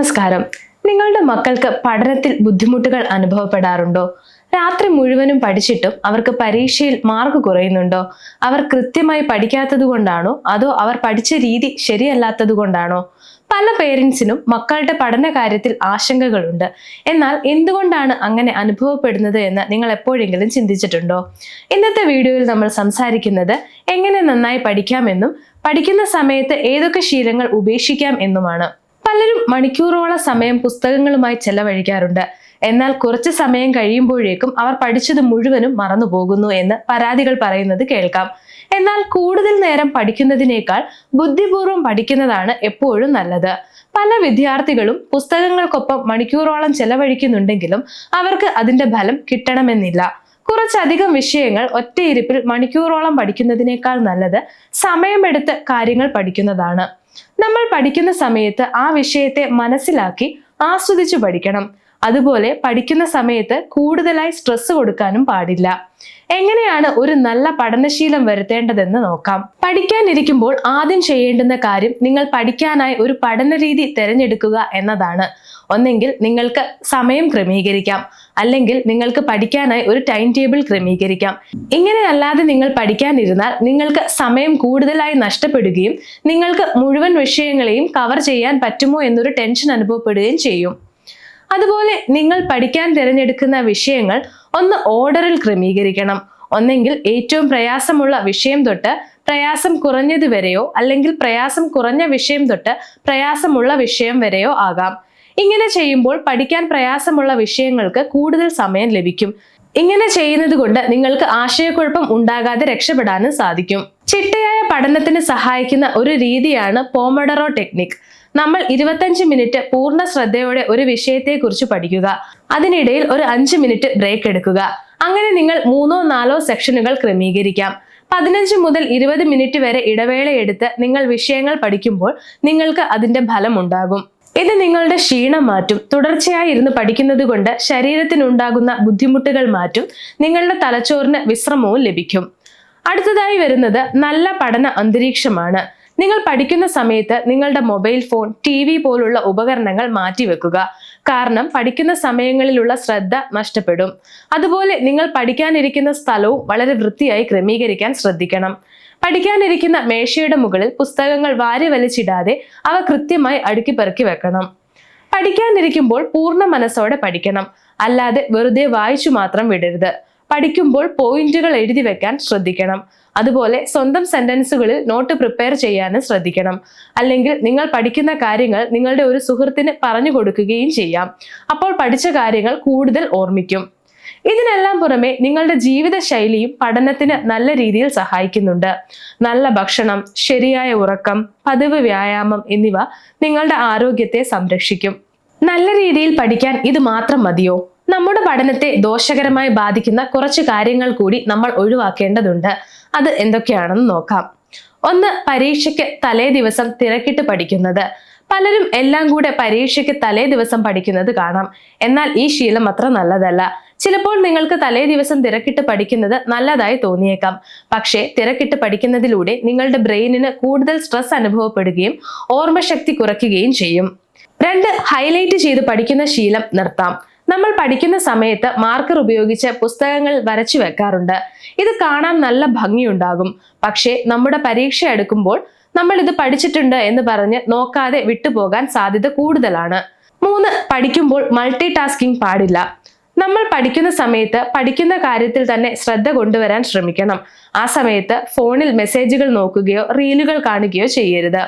നമസ്കാരം. നിങ്ങളുടെ മക്കൾക്ക് പഠനത്തിൽ ബുദ്ധിമുട്ടുകൾ അനുഭവപ്പെടാറുണ്ടോ? രാത്രി മുഴുവനും പഠിച്ചിട്ടും അവർക്ക് പരീക്ഷയിൽ മാർക്ക് കുറയുന്നുണ്ടോ? അവർ കൃത്യമായി പഠിക്കാത്തത് കൊണ്ടാണോ? അതോ അവർ പഠിച്ച രീതി ശരിയല്ലാത്തത് കൊണ്ടാണോ? പല പേരൻസിനും മക്കളുടെ പഠന കാര്യത്തിൽ ആശങ്കകളുണ്ട്. എന്നാൽ എന്തുകൊണ്ടാണ് അങ്ങനെ അനുഭവപ്പെടുന്നത് എന്ന് നിങ്ങൾ എപ്പോഴെങ്കിലും ചിന്തിച്ചിട്ടുണ്ടോ? ഇന്നത്തെ വീഡിയോയിൽ നമ്മൾ സംസാരിക്കുന്നത് എങ്ങനെ നന്നായി പഠിക്കാമെന്നും പഠിക്കുന്ന സമയത്ത് ഏതൊക്കെ ശീലങ്ങൾ ഉപേക്ഷിക്കാം എന്നുമാണ്. പലരും മണിക്കൂറോളം സമയം പുസ്തകങ്ങളുമായി ചെലവഴിക്കാറുണ്ട്. എന്നാൽ കുറച്ച് സമയം കഴിയുമ്പോഴേക്കും അവർ പഠിച്ചത് മുഴുവനും മറന്നുപോകുന്നു എന്ന് പരാതികൾ പറയുന്നത് കേൾക്കാം. എന്നാൽ കൂടുതൽ നേരം പഠിക്കുന്നതിനേക്കാൾ ബുദ്ധിപൂർവം പഠിക്കുന്നതാണ് എപ്പോഴും നല്ലത്. പല വിദ്യാർത്ഥികളും പുസ്തകങ്ങൾക്കൊപ്പം മണിക്കൂറോളം ചെലവഴിക്കുന്നുണ്ടെങ്കിലും അവർക്ക് അതിന്റെ ഫലം കിട്ടണമെന്നില്ല. കുറച്ചധികം വിഷയങ്ങൾ ഒറ്റയിരിപ്പിൽ മണിക്കൂറോളം പഠിക്കുന്നതിനേക്കാൾ നല്ലത് സമയമെടുത്ത് കാര്യങ്ങൾ പഠിക്കുന്നതാണ്. നമ്മൾ പഠിക്കുന്ന സമയത്ത് ആ വിഷയത്തെ മനസ്സിലാക്കി ആസ്വദിച്ചു പഠിക്കണം. അതുപോലെ പഠിക്കുന്ന സമയത്ത് കൂടുതലായി സ്ട്രെസ് കൊടുക്കാനും പാടില്ല. എങ്ങനെയാണ് ഒരു നല്ല പഠനശീലം വരുത്തേണ്ടതെന്ന് നോക്കാം. പഠിക്കാനിരിക്കുമ്പോൾ ആദ്യം ചെയ്യേണ്ടുന്ന കാര്യം നിങ്ങൾ പഠിക്കാനായി ഒരു പഠന രീതി തിരഞ്ഞെടുക്കുക എന്നതാണ്. ഒന്നെങ്കിൽ നിങ്ങൾക്ക് സമയം ക്രമീകരിക്കാം. അല്ലെങ്കിൽ നിങ്ങൾക്ക് പഠിക്കാനായി ഒരു ടൈം ടേബിൾ ക്രമീകരിക്കാം. ഇങ്ങനെയല്ലാതെ നിങ്ങൾ പഠിക്കാനിരുന്നാൽ നിങ്ങൾക്ക് സമയം കൂടുതലായി നഷ്ടപ്പെടുകയും നിങ്ങൾക്ക് മുഴുവൻ വിഷയങ്ങളെയും കവർ ചെയ്യാൻ പറ്റുമോ എന്നൊരു ടെൻഷൻ അനുഭവപ്പെടുകയും ചെയ്യും. അതുപോലെ നിങ്ങൾ പഠിക്കാൻ തിരഞ്ഞെടുക്കുന്ന വിഷയങ്ങൾ ഒന്ന് ഓർഡറിൽ ക്രമീകരിക്കണം. ഒന്നെങ്കിൽ ഏറ്റവും പ്രയാസമുള്ള വിഷയം തൊട്ട് പ്രയാസം കുറഞ്ഞത് വരെയോ അല്ലെങ്കിൽ പ്രയാസം കുറഞ്ഞ വിഷയം തൊട്ട് പ്രയാസമുള്ള വിഷയം വരെയോ ആകാം. ഇങ്ങനെ ചെയ്യുമ്പോൾ പഠിക്കാൻ പ്രയാസമുള്ള വിഷയങ്ങൾക്ക് കൂടുതൽ സമയം ലഭിക്കും. ഇങ്ങനെ ചെയ്യുന്നത് കൊണ്ട് നിങ്ങൾക്ക് ആശയക്കുഴപ്പം ഉണ്ടാകാതെ രക്ഷപ്പെടാനും സാധിക്കും. ചിട്ടയായ പഠനത്തിന് സഹായിക്കുന്ന ഒരു രീതിയാണ് പോമഡറോ ടെക്നിക് നമ്മൾ ഇരുപത്തഞ്ച് മിനിറ്റ് പൂർണ ശ്രദ്ധയോടെ ഒരു വിഷയത്തെക്കുറിച്ച് പഠിക്കുക. അതിനിടയിൽ ഒരു അഞ്ച് മിനിറ്റ് ബ്രേക്ക് എടുക്കുക. അങ്ങനെ നിങ്ങൾ മൂന്നോ നാലോ സെക്ഷനുകൾ ക്രമീകരിക്കാം. പതിനഞ്ച് മുതൽ ഇരുപത് മിനിറ്റ് വരെ ഇടവേള എടുത്ത് നിങ്ങൾ വിഷയങ്ങൾ പഠിക്കുമ്പോൾ നിങ്ങൾക്ക് അതിന്റെ ഫലം ഉണ്ടാകും. ഇത് നിങ്ങളുടെ ക്ഷീണം മാറ്റും. തുടർച്ചയായി ഇരുന്ന് പഠിക്കുന്നത് കൊണ്ട് ശരീരത്തിനുണ്ടാകുന്ന ബുദ്ധിമുട്ടുകൾ മാറ്റും. നിങ്ങളുടെ തലച്ചോറിന് വിശ്രമവും ലഭിക്കും. അടുത്തതായി വരുന്നത് നല്ല പഠന അന്തരീക്ഷമാണ്. നിങ്ങൾ പഠിക്കുന്ന സമയത്ത് നിങ്ങളുടെ മൊബൈൽ ഫോൺ ടി വി പോലുള്ള ഉപകരണങ്ങൾ മാറ്റിവെക്കുക കാരണം പഠിക്കുന്ന സമയങ്ങളിലുള്ള ശ്രദ്ധ നഷ്ടപ്പെടും. അതുപോലെ നിങ്ങൾ പഠിക്കാനിരിക്കുന്ന സ്ഥലവും വളരെ വൃത്തിയായി ക്രമീകരിക്കാൻ ശ്രദ്ധിക്കണം. പഠിക്കാനിരിക്കുന്ന മേശയുടെ മുകളിൽ പുസ്തകങ്ങൾ വാരി വലിച്ചിടാതെ അവ കൃത്യമായി അടുക്കി പെറുക്കി വെക്കണം. പഠിക്കാനിരിക്കുമ്പോൾ പൂർണ മനസ്സോടെ പഠിക്കണം. അല്ലാതെ വെറുതെ വായിച്ചു മാത്രം വിടരുത്. പഠിക്കുമ്പോൾ പോയിന്റുകൾ എഴുതി വെക്കാൻ ശ്രദ്ധിക്കണം. അതുപോലെ സ്വന്തം സെന്റൻസുകളിൽ നോട്ട് പ്രിപ്പയർ ചെയ്യാനും ശ്രദ്ധിക്കണം. അല്ലെങ്കിൽ നിങ്ങൾ പഠിക്കുന്ന കാര്യങ്ങൾ നിങ്ങളുടെ ഒരു സുഹൃത്തിന് പറഞ്ഞു കൊടുക്കുകയും ചെയ്യാം. അപ്പോൾ പഠിച്ച കാര്യങ്ങൾ കൂടുതൽ ഓർമ്മിക്കും. ഇതിനെല്ലാം പുറമെ നിങ്ങളുടെ ജീവിത ശൈലിയും പഠനത്തിന് നല്ല രീതിയിൽ സഹായിക്കുന്നുണ്ട്. നല്ല ഭക്ഷണം ശരിയായ ഉറക്കം പതിവ് വ്യായാമം എന്നിവ നിങ്ങളുടെ ആരോഗ്യത്തെ സംരക്ഷിക്കും. നല്ല രീതിയിൽ പഠിക്കാൻ ഇത് മാത്രം മതിയോ? നമ്മുടെ പഠനത്തെ ദോഷകരമായി ബാധിക്കുന്ന കുറച്ച് കാര്യങ്ങൾ കൂടി നമ്മൾ ഒഴിവാക്കേണ്ടതുണ്ട്. അത് എന്തൊക്കെയാണെന്ന് നോക്കാം. ഒന്ന് പരീക്ഷയ്ക്ക് തലേ ദിവസം തിരക്കിട്ട് പഠിക്കുന്നത്. പലരും എല്ലാം കൂടെ പരീക്ഷയ്ക്ക് തലേ ദിവസം പഠിക്കുന്നത് കാണാം. എന്നാൽ ഈ ശീലം അത്ര നല്ലതല്ല. ചിലപ്പോൾ നിങ്ങൾക്ക് തലേ ദിവസം തിരക്കിട്ട് പഠിക്കുന്നത് നല്ലതായി തോന്നിയേക്കാം. പക്ഷേ തിരക്കിട്ട് പഠിക്കുന്നതിലൂടെ നിങ്ങളുടെ ബ്രെയിനിന് കൂടുതൽ സ്ട്രെസ് അനുഭവപ്പെടുകയും ഓർമ്മശക്തി കുറയ്ക്കുകയും ചെയ്യും. രണ്ട് ഹൈലൈറ്റ് ചെയ്ത് പഠിക്കുന്ന ശീലം നിർത്താം. നമ്മൾ പഠിക്കുന്ന സമയത്ത് മാർക്കർ ഉപയോഗിച്ച് പുസ്തകങ്ങൾ വരച്ചു വെക്കാറുണ്ട്. ഇത് കാണാൻ നല്ല ഭംഗിയുണ്ടാകും. പക്ഷേ നമ്മുടെ പരീക്ഷ എടുക്കുമ്പോൾ നമ്മൾ ഇത് പഠിച്ചിട്ടുണ്ട് എന്ന് പറഞ്ഞ് നോക്കാതെ വിട്ടുപോകാൻ സാധ്യത കൂടുതലാണ്. മൂന്ന് പഠിക്കുമ്പോൾ മൾട്ടി ടാസ്കിംഗ് പാടില്ല. നമ്മൾ പഠിക്കുന്ന സമയത്ത് പഠിക്കുന്ന കാര്യത്തിൽ തന്നെ ശ്രദ്ധ കൊണ്ടുവരാൻ ശ്രമിക്കണം. ആ സമയത്ത് ഫോണിൽ മെസ്സേജുകൾ നോക്കുകയോ റീലുകൾ കാണുകയോ ചെയ്യരുത്.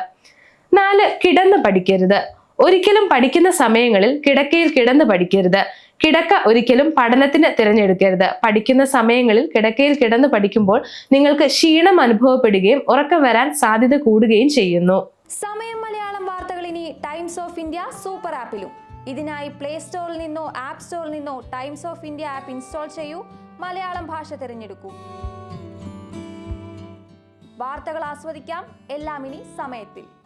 നാല് കിടന്ന് പഠിക്കരുത്. ഒരിക്കലും പഠിക്കുന്ന സമയങ്ങളിൽ കിടക്കയിൽ കിടന്ന് പഠിക്കരുത്. കിടക്ക ഒരിക്കലും പഠനത്തിന് തിരഞ്ഞെടുക്കരുത്. പഠിക്കുന്ന സമയങ്ങളിൽ കിടക്കയിൽ കിടന്ന് പഠിക്കുമ്പോൾ നിങ്ങൾക്ക് ക്ഷീണം അനുഭവപ്പെടുകയും ഉറക്കം വരാൻ സാധ്യത കൂടുകയും ചെയ്യുന്നു. സമയം മലയാളം വാർത്തകൾ ഇനി ടൈംസ് ഓഫ് ഇന്ത്യ സൂപ്പർ ആപ്പിലും. ഇതിനായി പ്ലേ സ്റ്റോറിൽ നിന്നോ ആപ്പ് സ്റ്റോറിൽ നിന്നോ Times of India app install ചെയ്യൂ. മലയാളം ഭാഷ തിരഞ്ഞെടുക്കൂ. വാർത്തകൾ ആസ്വദിക്കാം. എല്ലാം ഇനി സമയത്തിൽ.